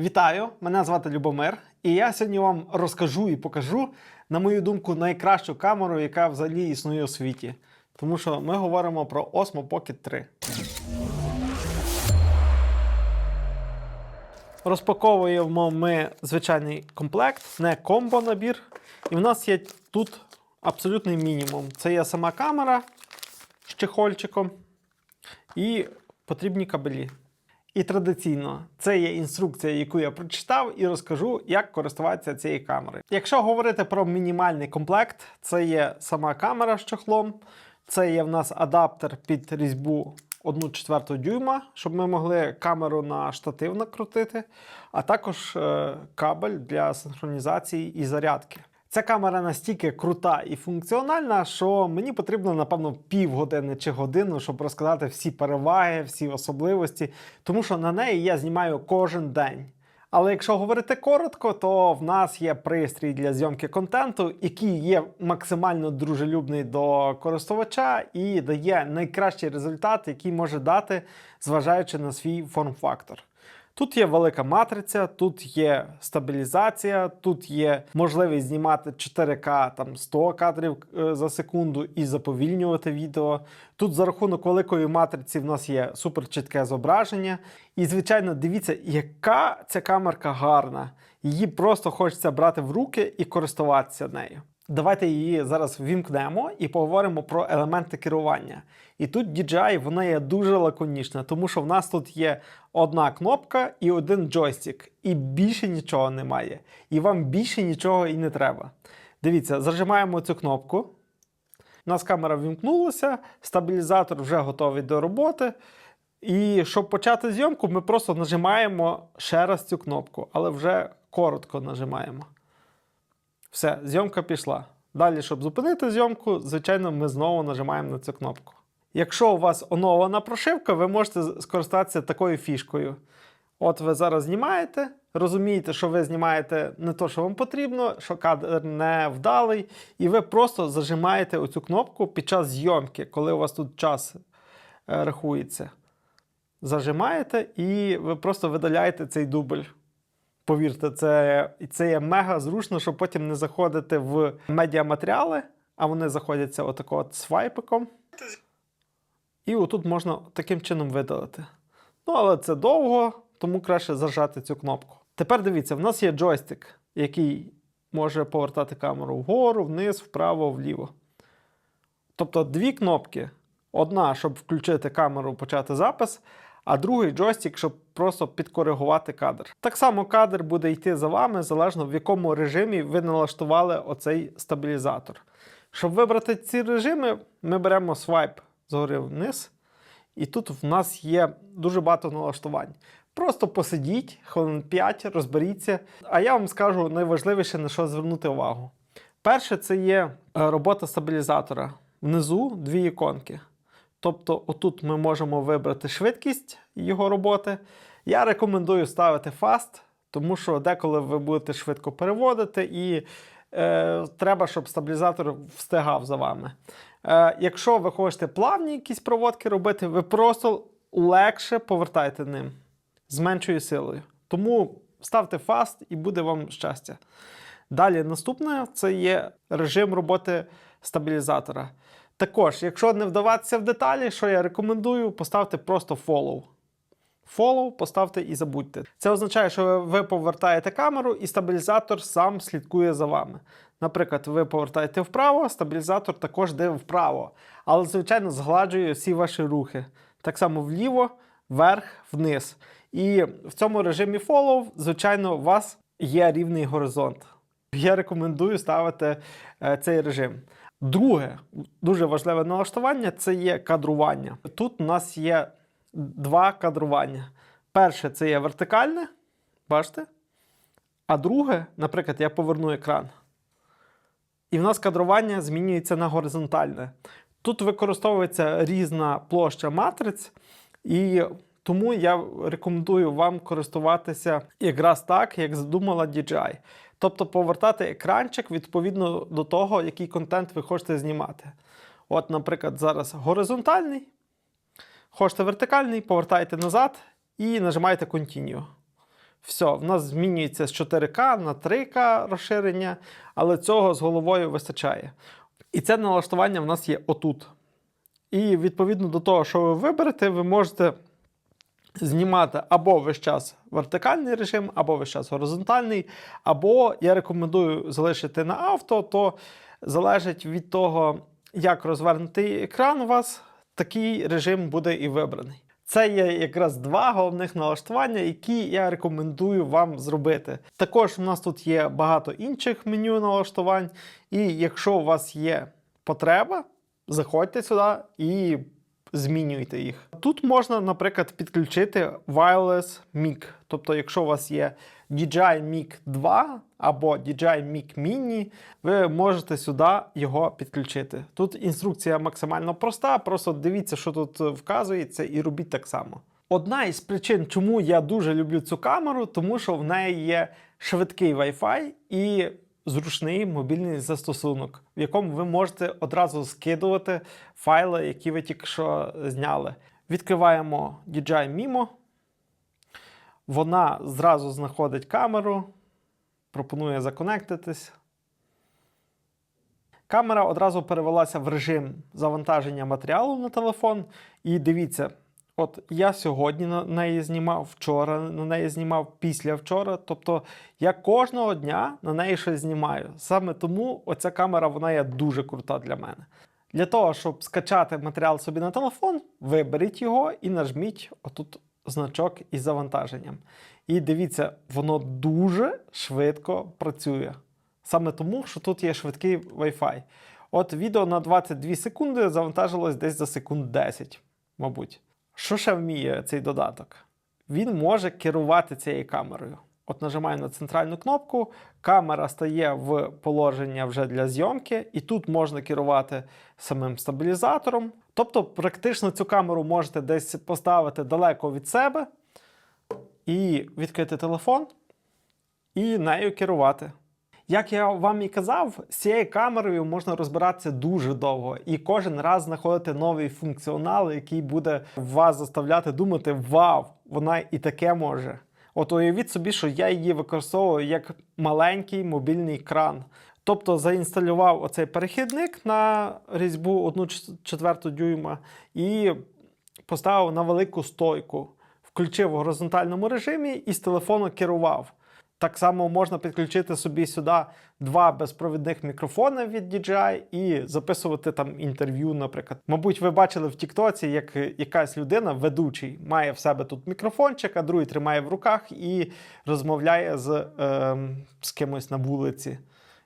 Вітаю! Мене звати Любомир, і я сьогодні вам розкажу і покажу, на мою думку, найкращу камеру, яка взагалі існує у світі. Тому що ми говоримо про Osmo Pocket 3. Розпаковуємо ми звичайний комплект, не комбо набір. І в нас є тут абсолютний мінімум. Це є сама камера з чехольчиком і потрібні кабелі. І традиційно це є інструкція, яку я прочитав, і розкажу, як користуватися цією камерою. Якщо говорити про мінімальний комплект, це є сама камера з чохлом, це є в нас адаптер під різьбу 1,4 дюйма, щоб ми могли камеру на штатив накрутити, а також е, кабель для синхронізації і зарядки. Ця камера настільки крута і функціональна, що мені потрібно, напевно, півгодини чи годину, щоб розказати всі переваги, всі особливості, тому що на неї я знімаю кожен день. Але якщо говорити коротко, то в нас є пристрій для зйомки контенту, який є максимально дружелюбний до користувача і дає найкращий результат, який може дати, зважаючи на свій форм-фактор. Тут є велика матриця, тут є стабілізація, тут є можливість знімати 4К там 100 кадрів е, за секунду і заповільнювати відео. Тут за рахунок великої матриці в нас є суперчітке зображення. І, звичайно, дивіться, яка ця камерка гарна. Її просто хочеться брати в руки і користуватися нею. Давайте її зараз ввімкнемо і поговоримо про елементи керування. І тут DJI вона є дуже лаконічна, тому що в нас тут є одна кнопка і один джойстик, і більше нічого немає. І вам більше нічого і не треба. Дивіться, зажимаємо цю кнопку. У нас камера вімкнулася, стабілізатор вже готовий до роботи. І щоб почати зйомку, ми просто нажимаємо ще раз цю кнопку, але вже коротко нажимаємо. Все, зйомка пішла. Далі, щоб зупинити зйомку, звичайно, ми знову нажимаємо на цю кнопку. Якщо у вас оновлена прошивка, ви можете скористатися такою фішкою. От ви зараз знімаєте, розумієте, що ви знімаєте не те, що вам потрібно, що кадр не вдалий, і ви просто зажимаєте оцю кнопку під час зйомки, коли у вас тут час е, рахується. Зажимаєте і ви просто видаляєте цей дубль. Повірте, це, це є мега зручно, щоб потім не заходити в медіаматеріали, а вони заходяться отако от свайпиком. І отут можна таким чином видалити. Ну, але це довго, тому краще зажати цю кнопку. Тепер дивіться, в нас є джойстик, який може повертати камеру вгору, вниз, вправо, вліво. Тобто дві кнопки. Одна, щоб включити камеру, почати запис, а другий джойстик, щоб просто підкоригувати кадр. Так само кадр буде йти за вами, залежно в якому режимі ви налаштували оцей стабілізатор. Щоб вибрати ці режими, ми беремо свайп згори вниз, і тут в нас є дуже багато налаштувань. Просто посидіть, хвилин 5, розберіться. А я вам скажу найважливіше, на що звернути увагу. Перше, це є е, робота стабілізатора. Внизу дві іконки. Тобто, отут ми можемо вибрати швидкість його роботи. Я рекомендую ставити fast, тому що деколи ви будете швидко переводити, і е, треба, щоб стабілізатор встигав за вами. Е, якщо ви хочете плавні якісь проводки робити, ви просто легше повертайте ним з меншою силою. Тому ставте fast і буде вам щастя. Далі наступне це є режим роботи стабілізатора. Також, якщо не вдаватися в деталі, що я рекомендую, поставте просто follow. Follow поставте і забудьте. Це означає, що ви повертаєте камеру, і стабілізатор сам слідкує за вами. Наприклад, ви повертаєте вправо, стабілізатор також йде вправо. Але, звичайно, згладжує всі ваші рухи. Так само вліво, вверх, вниз. І в цьому режимі follow, звичайно, у вас є рівний горизонт. Я рекомендую ставити е, цей режим. Друге, дуже важливе налаштування це є кадрування. Тут у нас є два кадрування. Перше це є вертикальне, бачите? А друге, наприклад, я поверну екран. І в нас кадрування змінюється на горизонтальне. Тут використовується різна площа матриць, і тому я рекомендую вам користуватися якраз так, як задумала DJI. Тобто повертати екранчик відповідно до того, який контент ви хочете знімати. От, наприклад, зараз горизонтальний. Хочете вертикальний, повертаєте назад і нажимаєте Continue. Все, в нас змінюється з 4К на 3К розширення, але цього з головою вистачає. І це налаштування в нас є отут. І відповідно до того, що ви виберете, ви можете знімати або весь час вертикальний режим, або весь час горизонтальний, або я рекомендую залишити на авто, то залежить від того, як розвернутий екран у вас, такий режим буде і вибраний. Це є якраз два головних налаштування, які я рекомендую вам зробити. Також у нас тут є багато інших меню налаштувань, і якщо у вас є потреба, заходьте сюди і змінюйте їх. Тут можна, наприклад, підключити Wireless Mic. Тобто, якщо у вас є DJI Mic 2 або DJI Mic Mini, ви можете сюди його підключити. Тут інструкція максимально проста, просто дивіться, що тут вказується, і робіть так само. Одна із причин, чому я дуже люблю цю камеру, тому що в неї є швидкий Wi-Fi і зручний мобільний застосунок, в якому ви можете одразу скидувати файли, які ви тільки що зняли. Відкриваємо DJI Mimo. Вона зразу знаходить камеру, пропонує законектитись. Камера одразу перевелася в режим завантаження матеріалу на телефон. І дивіться, от я сьогодні на неї знімав, вчора на неї знімав, після вчора. Тобто я кожного дня на неї щось знімаю. Саме тому оця камера вона є дуже крута для мене. Для того, щоб скачати матеріал собі на телефон, виберіть його і нажміть отут значок із завантаженням. І дивіться, воно дуже швидко працює. Саме тому, що тут є швидкий Wi-Fi. От відео на 22 секунди завантажилось десь за секунд 10, мабуть. Що ще вміє цей додаток? Він може керувати цією камерою. От нажимаю на центральну кнопку, камера стає в положення вже для зйомки, і тут можна керувати самим стабілізатором. Тобто, практично цю камеру можете десь поставити далеко від себе і відкрити телефон, і нею керувати. Як я вам і казав, з цією камерою можна розбиратися дуже довго і кожен раз знаходити новий функціонал, який буде вас заставляти думати: Вау, вона і таке може. От уявіть собі, що я її використовую як маленький мобільний кран. Тобто заінсталював оцей перехідник на різьбу 1 четверту дюйма і поставив на велику стойку, включив в горизонтальному режимі і з телефону керував. Так само можна підключити собі сюди два безпровідних мікрофони від DJI і записувати там інтерв'ю, наприклад. Мабуть, ви бачили в Тіктоці, як якась людина, ведучий, має в себе тут мікрофончик, а другий тримає в руках і розмовляє з, е, з кимось на вулиці.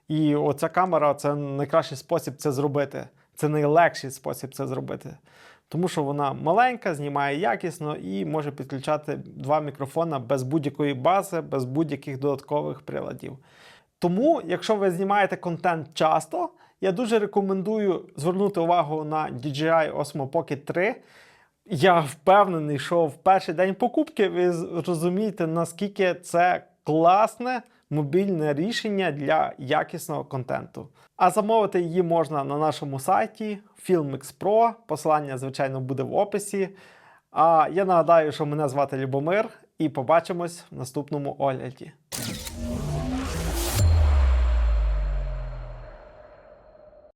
І оця камера це найкращий спосіб це зробити. Це найлегший спосіб це зробити. Тому що вона маленька, знімає якісно і може підключати два мікрофона без будь-якої бази, без будь-яких додаткових приладів. Тому, якщо ви знімаєте контент часто, я дуже рекомендую звернути увагу на DJI Osmo Pocket 3. Я впевнений, що в перший день покупки ви зрозумієте, наскільки це класне мобільне рішення для якісного контенту. А замовити її можна на нашому сайті Filmix Pro. Посилання, звичайно, буде в описі. А я нагадаю, що мене звати Любомир, і побачимось в наступному огляді.